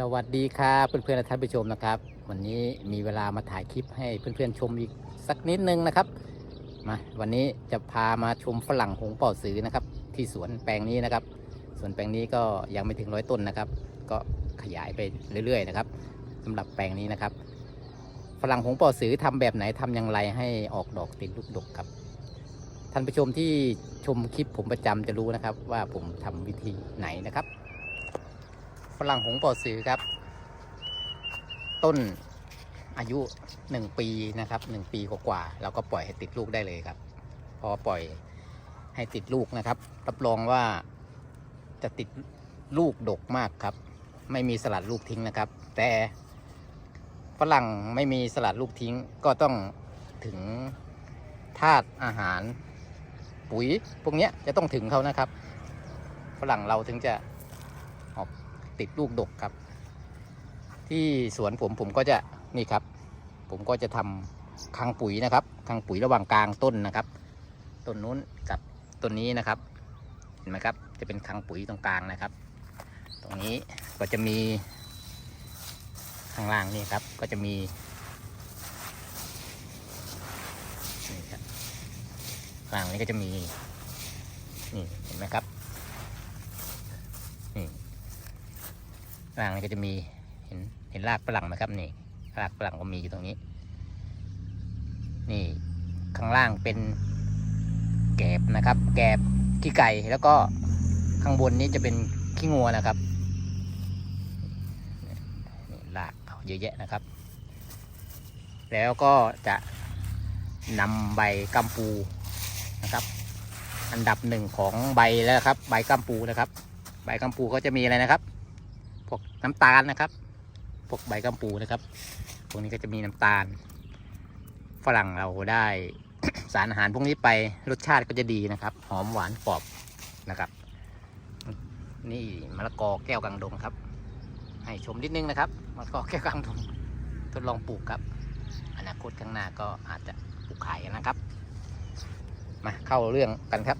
สวัสดีครับเพื่อนๆและท่านผู้ชมนะครับ วันนี้มีเวลามาถ่ายคลิปให้เพื่อนๆชมอีกสักนิดนึงนะครับมาวันนี้จะพามาชมฝรั่งหงส์ป่อสือนะครับ ที่สวนแปลงนี้นะครับสวนแปลงนี้ก็ยังไม่ถึงร้อยต้นนะครับ ก็ขยายไปเรื่อยๆนะครับสำหรับแปลงนี้นะครับฝรั่งหงส์ป่อสือทำแบบไหนทำอย่างไรให้ออกดอกติดลูกดกครับท่านผู้ชมที่ชมคลิปผมประจำจะรู้นะครับ ว่าผมทำวิธีไหนนะครับ ฝรั่งหงปอสือครับ ต้นอายุหนึ่งปีนะครับหนึ่งปีกว่าๆเราก็ปล่อยให้ติดลูกได้เลยครับ พอปล่อยให้ติดลูกนะครับ รับรองว่าจะติดลูกดกมากครับ ไม่มีสลัดลูกทิ้งนะครับ แต่ฝรั่งไม่มีสลัดลูกทิ้งก็ต้องถึงธาตุอาหาร ปุ๋ยพวกนี้จะต้องถึงเขานะครับ ฝรั่งเราถึงจะ ติดลูกดกครับ ที่สวนผมผมก็จะนี่ครับ ผมก็จะทำคลังปุ๋ยนะครับคังปุ๋ยระหว่างกลางต้นนะครับต้นนู้นกับต้นนี้นะครับ เห็นไหมครับ จะเป็นคังปุ๋ยตรงกลางนะครับ ตรงนี้ก็จะมีข้างล่างนี่ครับก็จะมีนี่ครับข้างล่างนี้ก็จะมีนี่เห็นไหมครับนี่ รางนี้ก็จะมีเห็นเห็นรากฝรั่งไหมครับนี่รากฝรั่งก็มีอยู่ตรงนี้ นี่ข้างล่างเป็นแกบนะครับ แกบขี้ไก่แล้วก็ข้างบนนี้จะเป็นขี้งัวนะครับรากเขาเยอะแยะนะครับ แล้วก็จะนำใบกัมปูนะครับ อันดับหนึ่งของใบแล้วครับ ใบกัมปูนะครับ ใบกัมปูก็จะมีอะไรนะครับ น้ำตาลนะครับ พวกใบกัมปูนะครับ พวกนี้ก็จะมีน้ำตาล ฝรั่งเราได้สารอาหารพวกนี้ไปรสชาติก็จะดีนะครับ หอมหวานกรอบนะครับ นี่มะละกอแก้วกังดงครับ ให้ชมนิดนึงนะครับมะละกอแก้วกังดงทดลองปลูกครับ อนาคตข้างหน้าก็อาจจะปลูกขายนะครับ มาเข้าเรื่องกันครับ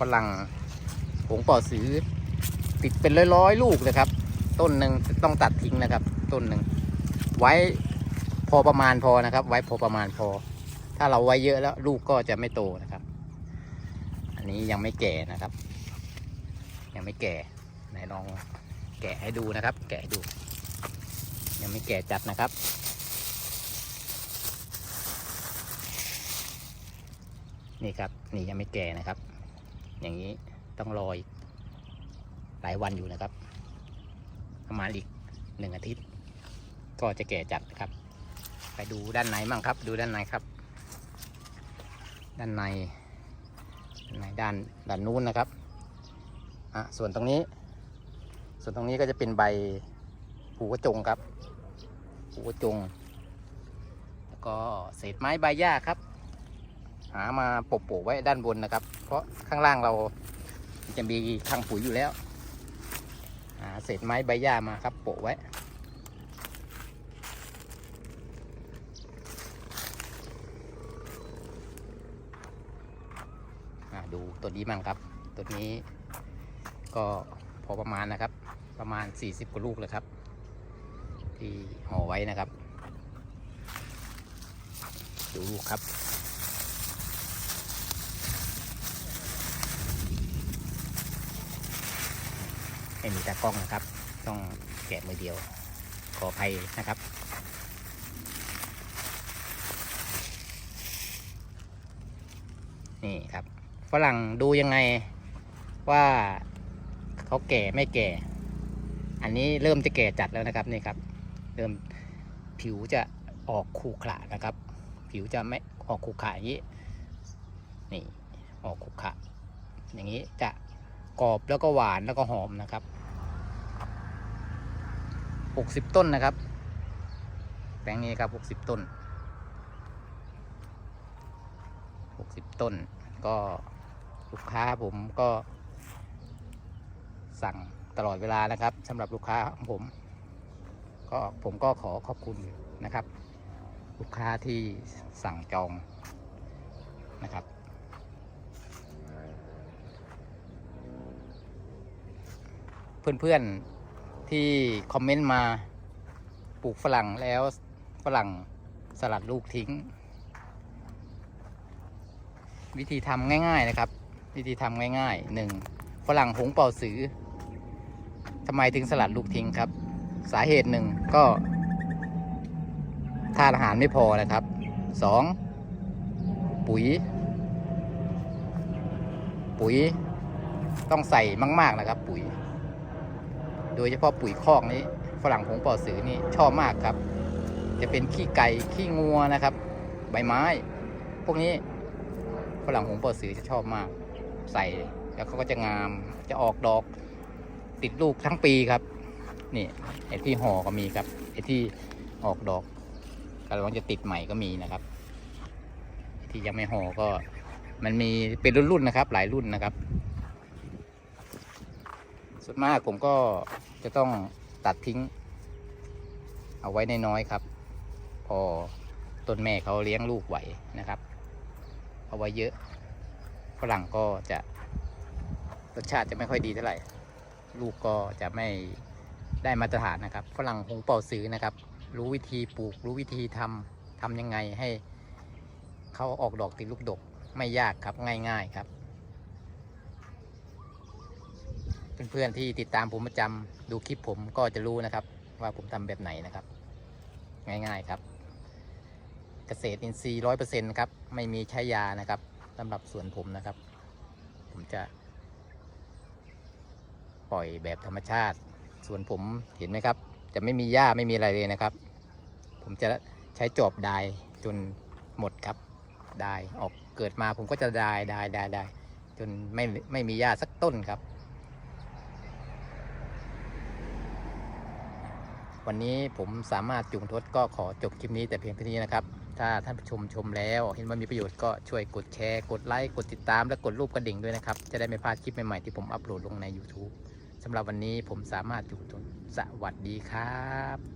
ฝรั่งผงปอสือ ติดเป็นร้อยๆลูกเลยครับ ต้นหนึ่งต้องตัดทิ้งนะครับ ต้นหนึ่งไว้พอประมาณพอนะครับ ไว้พอประมาณพอ ถ้าเราไว้เยอะแล้วลูกก็จะไม่โตนะครับ อันนี้ยังไม่แก่นะครับ ยังไม่แก่ไหนลองแกะให้ดูนะครับ แกะให้ดู ยังไม่แก่จัดนะครับนี่ครับนี่ยังไม่แก่นะครับ อย่างนี้ต้องรออีกหลายวันอยู่นะครับ ประมาณอีกหนึ่งอาทิตย์ ก็จะแก่จัดนะครับ ไปดูด้านในมั่งครับ ดูด้านในครับ ด้านในในด้านด้านนู้นนะครับอะส่วนตรงนี้ ส่วนตรงนี้ก็จะเป็นใบผูกระจงครับผูกระจง แล้วก็เศษไม้ใบหญ้าครับ หามาโปะๆไว้ด้านบนนะครับ เพราะข้างล่างเราจะมีคลังปุ๋ยอยู่แล้วหาเศษไม้ใบหญ้ามาครับโปะไว้ดูตัวนี้มั่งครับ ตัวนี้ก็พอประมาณนะครับ ประมาณ 40กว่าลูกเลยครับ ที่ห่อไว้นะครับ ดูลูกครับ ไม่มีตากล้องนะครับ ต้องแกะมือเดียว ขออภัยนะครับ นี่ครับฝรั่งดูยังไงว่าเขาแก่ไม่แก่ อันนี้เริ่มจะแก่จัดแล้วนะครับนี่ครับ เริ่มผิวจะออกขรุขระนะครับ ผิวจะไม่ออกขรุขระอย่างนี้นี่ออกขรุขระอย่างนี้จะ กรอบแล้วก็หวานแล้วก็หอมนะครับ60ต้นนะครับ แปลงนี้ครับ60ต้น60ต้น ก็ลูกค้าผมก็ สั่งตลอดเวลานะครับสำหรับลูกค้าของผม ก็ผมก็ขอขอบคุณนะครับ ลูกค้าที่สั่งจองนะครับ เพื่อนๆที่คอมเมนต์มาปลูกฝรั่งแล้วฝรั่งสลัดลูกทิ้ง วิธีทำง่าย ๆนะครับ วิธีทำง่ายๆหนึ่งฝรั่งหงเป่าสือทำไมถึงสลัดลูกทิ้งครับ สาเหตุหนึ่งก็ธาตุอาหารไม่พอนะครับสองปุ๋ย ปุ๋ยต้องใส่มาก ๆ นะครับ ปุ๋ย โดยเฉพาะปุ๋ยคอกนี้ฝรั่งหงป่าสือนี่ชอบมากครับ จะเป็นขี้ไก่ขี้งัวนะครับ ใบไม้ พวกนี้ฝรั่งหงป่าสือจะชอบมาก ใส่แล้วเขาก็จะงามจะออกดอกติดลูกทั้งปีครับ นี่ไอ้ที่ห่อก็มีครับไอ้ที่ออกดอกกำลังจะติดใหม่ก็มีนะครับไอที่ยังไม่ห่อก็มันมีเป็นรุ่นๆนะครับ หลายรุ่นนะครับ ส่วนมากผมก็จะต้องตัดทิ้ง เอาไว้ในน้อยๆครับ พอต้นแม่เขาเลี้ยงลูกไหวนะครับ เอาไว้เยอะฝรั่งก็จะรสชาติจะไม่ค่อยดีเท่าไหร่ ลูกก็จะไม่ได้มาตรฐานนะครับฝรั่งหงเป่าซื้อนะครับ รู้วิธีปลูก รู้วิธีทำทำยังไงให้เขาออกดอกติดลูกดกไม่ยากครับง่าย ๆ ครับ เพื่อนๆที่ติดตามผมประจำดูคลิปผมก็จะรู้นะครับ ว่าผมทำแบบไหนนะครับ ง่ายๆครับ เกษตรอินทรีย์ร้อยเปอร์เซ็นต์ครับ ไม่มีใช้ยานะครับสำหรับสวนผมนะครับ ผมจะ ปล่อยแบบธรรมชาติส่วนผมเห็นไหมครับ จะไม่มีหญ้าไม่มีอะไรเลยนะครับ ผมจะใช้จอบดายจนหมดครับดายออกเกิดมาผมก็จะดายดายดายดายจนไม่ไม่มีหญ้าสักต้นครับ วันนี้ผมสามารถจุงทศก็ขอจบคลิปนี้แต่เพียงเท่านี้นะครับ ถ้าท่านผู้ชมชมแล้วเห็นว่ามีประโยชน์ก็ช่วยกดแชร์ กดไลค์กดติดตามและกดรูปกระดิ่งด้วยนะครับ จะได้ไม่พลาดคลิปใหม่ๆที่ผมอัปโหลดลงใน YouTube สำหรับวันนี้ผมสามารถจุงทศสวัสดีครับ